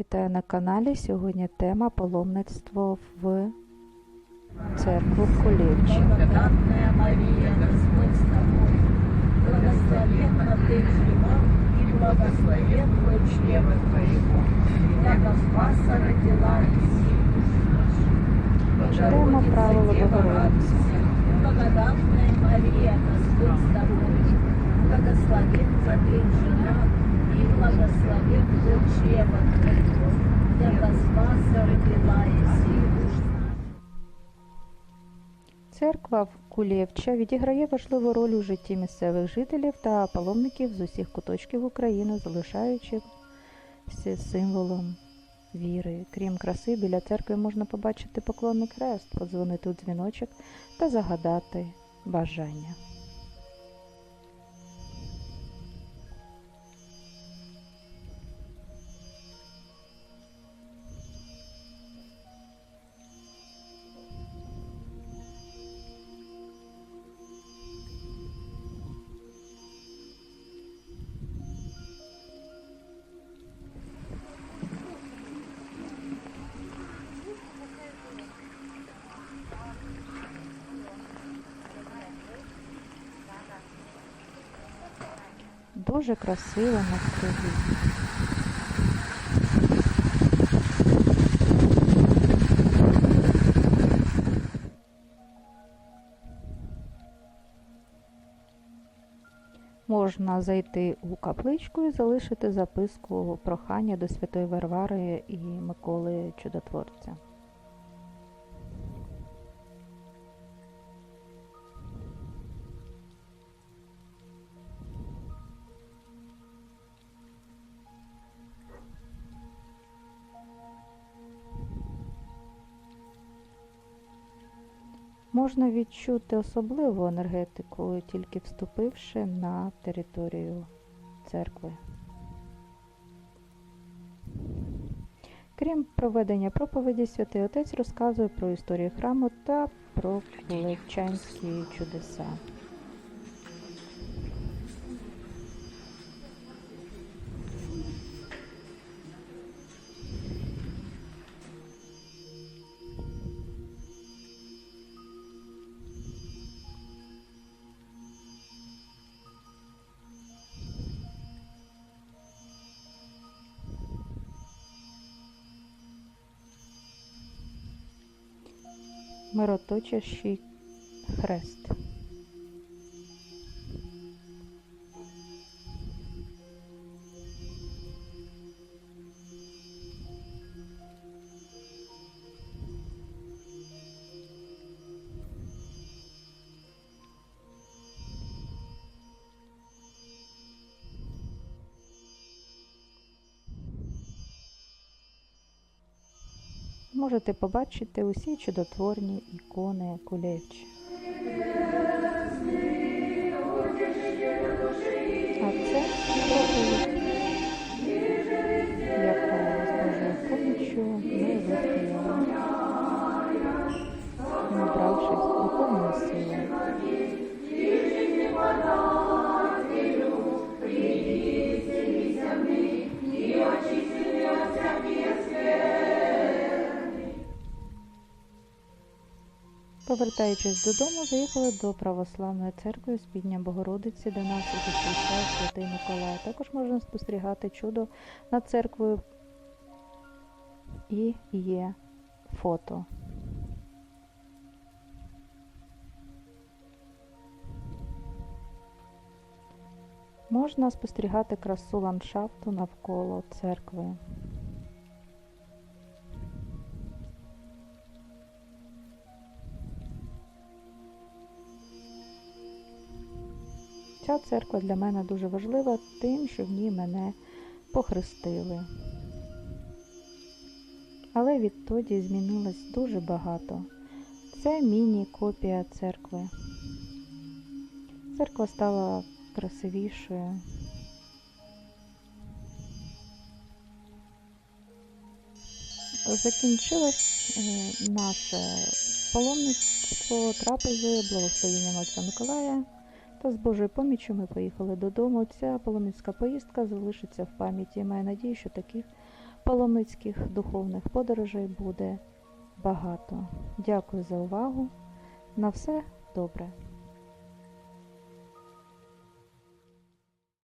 Вітаю на каналі. Сьогодні тема паломництво в церкву Кулівчі. Мария, Господь с тобой, благословенна ты в живот, и благословен плод чрева твоего, яко Спаса родила Иси. Читаємо правила Богородиці. радуйся, благодатная Мария, Господь с тобой, благословенна ты в женах, и благословен плод чрева твоего, яко Спаса родила Иси. Церква в Кулєвча відіграє важливу роль у житті місцевих жителів та паломників з усіх куточків України, залишаючись символом віри. Крім краси, біля церкви можна побачити поклонний хрест, подзвонити у дзвіночок та загадати бажання. Дуже красиво навкруги. Можна зайти у капличку і залишити записку прохання до Святої Варвари і Миколи Чудотворця. Можна відчути особливу енергетику, тільки вступивши на територію церкви. Крім проведення проповіді, святий отець розказує про історію храму та про величанські чудеса. Мироточащий хрест. Можете побачити усі чудотворні ікони Кулевича. Повертаючись додому, заїхали до православної церкви з підня Богородиці, де нас зустрічає святий Миколай. Також можна спостерігати чудо над церквою і є фото. Можна спостерігати красу ландшафту навколо церкви. Ця церква для мене дуже важлива тим, що в ній мене похрестили. Але відтоді змінилось дуже багато. Це міні-копія церкви. Церква стала красивішою. Закінчилось е, наше паломництво трапезою благословенням Отця Миколая. Та з Божою поміччю ми поїхали додому. Ця паломницька поїздка залишиться в пам'яті. Маю надію, що таких паломницьких духовних подорожей буде багато. Дякую за увагу. На все добре!